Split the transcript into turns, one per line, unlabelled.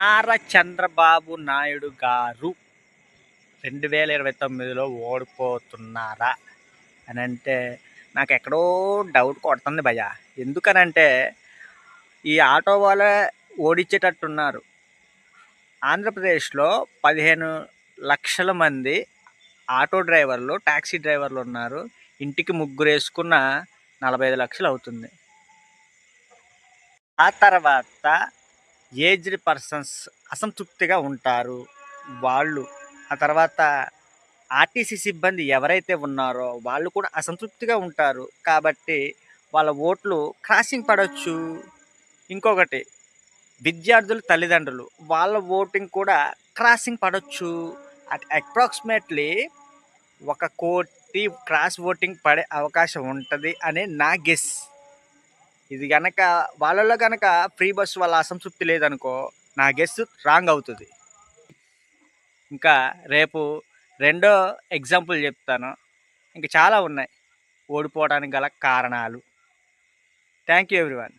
నారా చంద్రబాబు నాయుడు గారు రెండు వేల ఇరవై తొమ్మిదిలో ఓడిపోతున్నారా? అని అంటే నాకు ఎక్కడో డౌట్ కొడుతుంది భయ ఎందుకనంటే ఈ ఆటో వాళ్ళే ఓడించేటట్టున్నారు ఆంధ్రప్రదేశ్లో పదిహేను లక్షల మంది ఆటో డ్రైవర్లు ట్యాక్సీ డ్రైవర్లు ఉన్నారు. ఇంటికి ముగ్గురు వేసుకున్న నలభై ఐదు లక్షలు అవుతుంది. ఆ తర్వాత ఏజ్డ్ పర్సన్స్ అసంతృప్తిగా ఉంటారు. వాళ్ళు ఆ తర్వాత ఆర్టీసీ సిబ్బంది ఎవరైతే ఉన్నారో వాళ్ళు కూడా అసంతృప్తిగా ఉంటారు. కాబట్టి వాళ్ళ ఓట్లు క్రాసింగ్ పడవచ్చు ఇంకొకటి విద్యార్థులు తల్లిదండ్రులు వాళ్ళ ఓటింగ్ కూడా క్రాసింగ్ పడవచ్చు అట్ అప్రాక్సిమేట్లీ ఒక కోటి క్రాస్ ఓటింగ్ పడే అవకాశం ఉంటుంది అని నా గెస్. ఇది కనుక వాళ్ళలో కనుక ఫ్రీ బస్ వాళ్ళ అసంతృప్తి లేదనుకో నా గెస్ రాంగ్ అవుతుంది. ఇంకా రేపు రెండో ఎగ్జాంపుల్ చెప్తాను. ఇంకా చాలా ఉన్నాయి. ఓడిపోవడానికి గల కారణాలు. Thank you everyone